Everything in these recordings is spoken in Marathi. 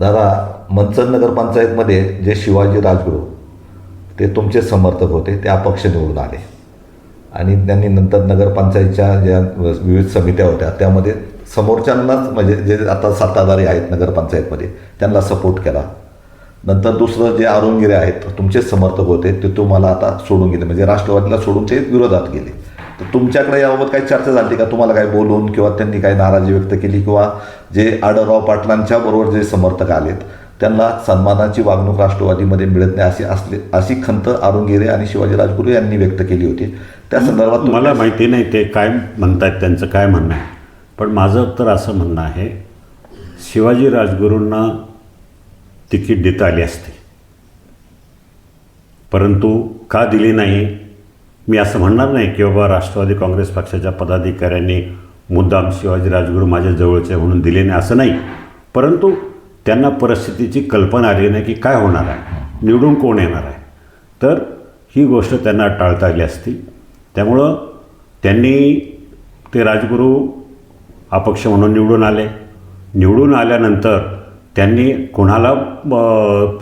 दादा मंचर नगरपंचायतमध्ये जे शिवाजी राजगुरू ते तुमचे समर्थक होते ते अपक्ष निवडून आले. आणि त्यांनी नंतर नगरपंचायतच्या ज्या विविध समित्या होत्या त्यामध्ये समोरच्यांनाच म्हणजे जे आता सत्ताधारी आहेत नगरपंचायतमध्ये त्यांना सपोर्ट केला. नंतर दुसरं जे अरुणगिरे आहेत तुमचे समर्थक होते ते तुम्हाला आता सोडून गेले. म्हणजे राष्ट्रवादीला सोडून ते विरोधात गेले. तर तुमच्याकडे याबाबत काही चर्चा झाली का? तुम्हाला काही बोलून किंवा त्यांनी काही नाराजी व्यक्त केली किंवा जे आढळराव पाटलांच्या बरोबर जे समर्थक आलेत त्यांना सन्मानाची वागणूक राष्ट्रवादीमध्ये मिळत नाही अशी असली अशी खंत अरुण गिरे आणि शिवाजी राजगुरू यांनी व्यक्त केली होती. त्या संदर्भात मला माहिती नाही ते काय म्हणतात त्यांचं काय म्हणणं आहे. पण माझं तर असं म्हणणं आहे शिवाजी राजगुरूंना तिकीट देता आली असते. परंतु का दिली नाही? मी असं म्हणणार नाही की बाबा राष्ट्रवादी काँग्रेस पक्षाच्या पदाधिकाऱ्यांनी मुद्दाम शिवाजी राजगुरू माझ्या जवळचे म्हणून दिले नाही असं नाही. परंतु त्यांना परिस्थितीची कल्पना आली नाही की काय होणार आहे निवडून कोण येणार आहे. तर ही गोष्ट त्यांना टाळता आली असती. त्यामुळं त्यांनी ते राजगुरू अपक्ष म्हणून निवडून आले. निवडून आल्यानंतर त्यांनी कोणाला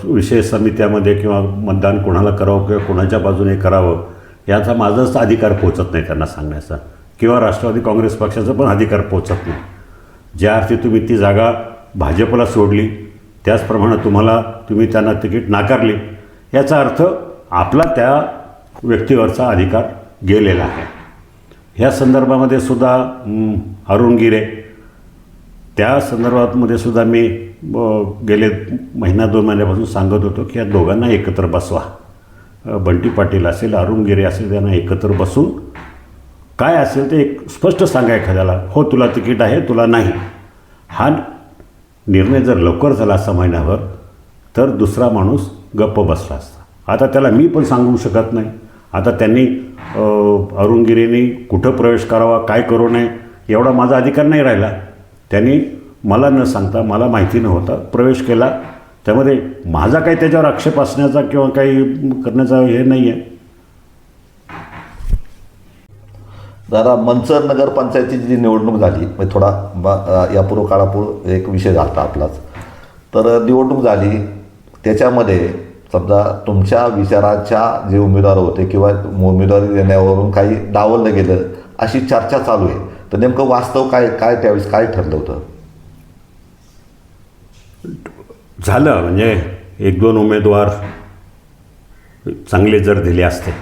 विशेष समित्यामध्ये किंवा मतदान कोणाला करावं किंवा कोणाच्या बाजूने करावं याचा माझाच अधिकार पोचत नाही त्यांना सांगण्याचा. किंवा राष्ट्रवादी काँग्रेस पक्षाचा पण अधिकार पोचत नाही. ज्या अर्थी तुम्ही ती जागा भाजपला सोडली त्याचप्रमाणे तुम्हाला तुम्ही त्यांना तिकीट नाकारली याचा अर्थ आपला त्या व्यक्तीवरचा अधिकार गेलेला आहे. ह्या संदर्भामध्ये सुद्धा अरुण गिरे त्या संदर्भामध्ये सुद्धा मी गेले महिना दोन महिन्यापासून सांगत होतो की या दोघांना एकत्र बसवा. बंटी पाटील असेल अरुणगिरी असेल त्यांना एकत्र बसून काय असेल ते एक स्पष्ट सांगा एखाद्याला हो तुला तिकीट आहे तुला नाही. हा निर्णय जर लवकर झाला असता महिन्याभर तर दुसरा माणूस गप्प बसला असता. आता त्याला मी पण सांगू शकत नाही. आता त्यांनी अरुणगिरीने कुठं प्रवेश करावा काय करू नये एवढा माझा अधिकार नाही राहिला. त्यांनी मला न सांगता मला माहिती नव्हता प्रवेश केला. त्यामध्ये माझा काही त्याच्यावर आक्षेप असण्याचा किंवा काही करण्याचा हे नाही आहे दादा मंचर नगरपंचायतीची जी निवडणूक झाली म्हणजे थोडा ब- यापूर्व काळापूर्व एक विषय झाला आपलाच. तर निवडणूक झाली त्याच्यामध्ये समजा तुमच्या विचाराच्या जे उमेदवार होते किंवा उमेदवारी देण्यावरून काही डावललं गेलं अशी चर्चा चालू आहे. तर नेमकं वास्तव काय काय त्यावेळेस काय ठरलं होतं? झालं म्हणजे एक दोन उमेदवार चांगले जर दिले असते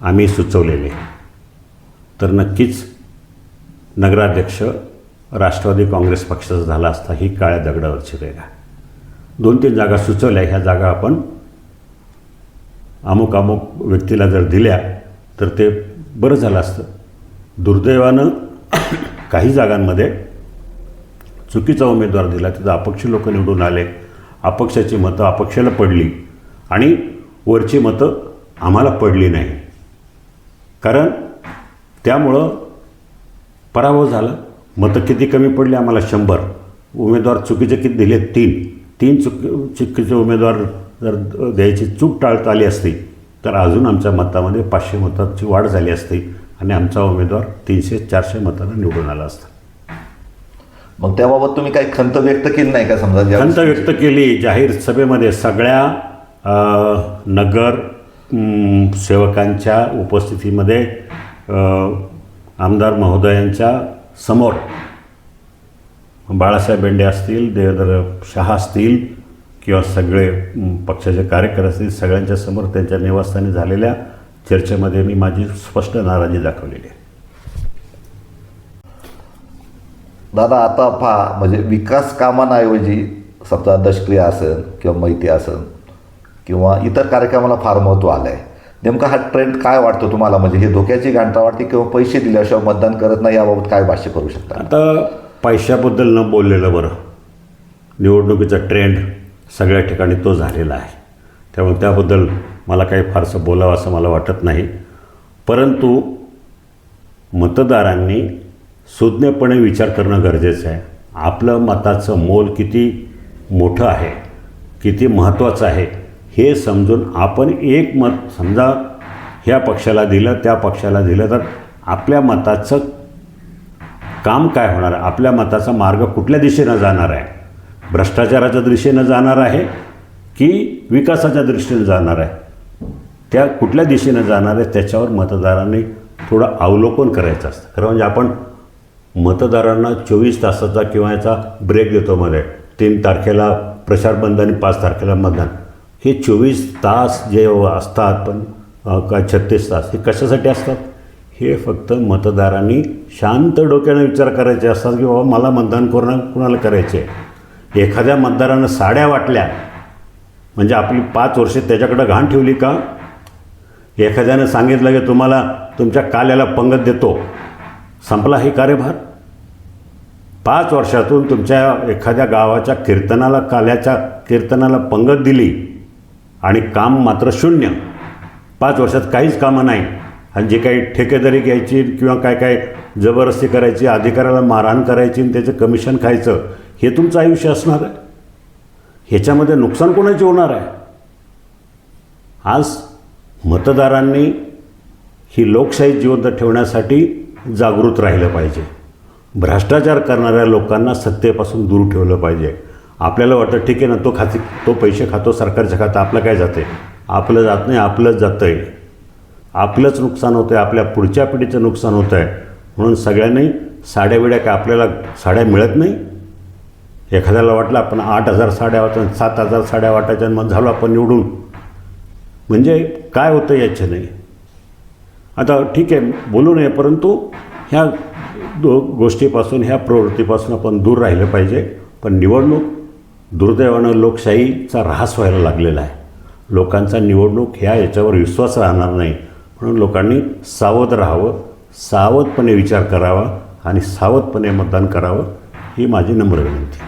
आम्ही सुचवलेले. तर नक्कीच नगराध्यक्ष राष्ट्रवादी काँग्रेस पक्षाचा झाला असता ही काळ्या दगडावरची रेगा दोन तीन जागा सुचवल्या ह्या जागा आपण अमुक अमुक व्यक्तीला जर दिल्या तर ते बरं झालं असतं. दुर्दैवानं काही जागांमध्ये चुकीचा उमेदवार दिला तिथं अपक्ष लोक निवडून आले. अपक्षाची मतं अपक्षाला पडली आणि वरची मतं आम्हाला पडली नाही. कारण त्यामुळं पराभव झाला. मतं किती कमी पडली आम्हाला शंभर. उमेदवार चुकीचे किती दिले तीन. तीन चुक चुकीचे उमेदवार जर द्यायची चूक टाळता आली असती तर अजून आमच्या मतामध्ये पाचशे मतांची वाढ झाली असती आणि आमचा उमेदवार तीनशे चारशे मतांना निवडून आला असता. मग त्याबाबत तुम्ही काही खंत व्यक्त केली नाही का समजा? खंत व्यक्त केली. जाहीर सभेमध्ये सगळ्या नगर सेवकांच्या उपस्थितीमध्ये आमदार महोदयांच्या समोर बाळासाहेब बेंडे असतील देवेंद्र शहा असतील किंवा सगळे पक्षाचे कार्यकर्ते असतील सगळ्यांच्या समोर त्यांच्या निवासस्थानी झालेल्या चर्चेमध्ये मी माझी स्पष्ट नाराजी दाखवलेली आहे. दादा आता पहा म्हणजे विकास कामांऐवजी समजा दशक्रिया असेल किंवा मैत्री असेल किंवा इतर कार्यक्रमाला फार महत्त्व आलं आहे नेमका हा ट्रेंड काय वाटतो तुम्हाला? म्हणजे हे धोक्याची घंटा वाटते किंवा पैसे दिल्याशिवाय मतदान करत नाही याबाबत काय भाष्य करू शकता? आता पैशाबद्दल न बोललेलं बरं. निवडणुकीचा ट्रेंड सगळ्या ठिकाणी तो झालेला आहे. त्यामुळे त्याबद्दल मला काही फारसं बोलावं असं मला वाटत नाही. परंतु मतदारांनी सुज्ञपणे विचार करणं गरजेचं आहे. आपलं मताचं मोल किती मोठं आहे किती महत्त्वाचं आहे हे समजून आपण एक मत समजा ह्या पक्षाला दिलं त्या पक्षाला दिलं तर आपल्या मताचं काम काय होणार? आहे आपल्या मताचा मार्ग कुठल्या दिशेनं जाणार आहे? भ्रष्टाचाराच्या दिशेनं जाणार आहे की विकासाच्या दृष्टीनं जाणार आहे? त्या कुठल्या दिशेनं जाणार आहे? त्याच्यावर मतदारांनी थोडं अवलोकन करायचं असतं. खरं म्हणजे आपण मतदारांना चोवीस तासाचा किंवा याचा ब्रेक देतो मध्ये तीन तारखेला प्रचारबंद आणि पाच तारखेला मतदान. हे चोवीस तास जे असतात पण का काय छत्तीस तास हे कशासाठी असतात? हे फक्त मतदारांनी शांत डोक्यानं विचार करायचे असतात की बाबा मला मतदान करणं कुणाला करायचे? आहे. एखाद्या मतदारानं साड्या वाटल्या म्हणजे आपली पाच वर्षे त्याच्याकडं घाण ठेवली का? एखाद्यानं सांगितलं की तुम्हाला तुमच्या काल्याला पंगत देतो. संपला हे कार्यभार. पाच वर्षातून तुमच्या एखाद्या गावाच्या कीर्तनाला काल्याच्या कीर्तनाला पंगत दिली आणि काम मात्र शून्य. पाच वर्षात काहीच कामं नाही. आणि जे काही ठेकेदारी घ्यायची किंवा काय काय जबरदस्ती करायची अधिकाऱ्याला मारहाण करायची आणि त्याचं कमिशन खायचं हे तुमचं आयुष्य असणार आहे. ह्याच्यामध्ये नुकसान कोणाचे होणार आहे? आज मतदारांनी ही लोकशाही जिवंत ठेवण्यासाठी जागृत राहिलं पाहिजे. भ्रष्टाचार करणाऱ्या लोकांना सत्तेपासून दूर ठेवलं पाहिजे. आपल्याला वाटतं ठीक आहे ना तो खाते तो पैसे खातो सरकारच्या खातं आपलं काय जाते आपलं जात नाही आपलंच जातं आहे आपलंच नुकसान होतं आहे आपल्या पुढच्या पिढीचं नुकसान होतं आहे म्हणून सगळ्यांनी साड्या बिड्या काय आपल्याला साड्या मिळत नाही? एखाद्याला वाटलं आपण आठ हजार साड्या वाटून सात हजार साड्या वाटायच्या आणि मग झालो आपण निवडून. म्हणजे काय होतं याच्या नाही आता ठीक आहे बोलू नये परंतु ह्या दो गोष्टीपासून ह्या प्रवृत्तीपासून आपण दूर राहिलं पाहिजे. पण निवडणूक दुर्दैवानं लोकशाहीचा ऱ्हास व्हायला लागलेला आहे. लोकांचा निवडणूक ह्या याच्यावर विश्वास राहणार नाही. म्हणून लोकांनी सावध राहावं सावधपणे विचार करावा आणि सावधपणे मतदान करावं ही माझी नम्र विनंती.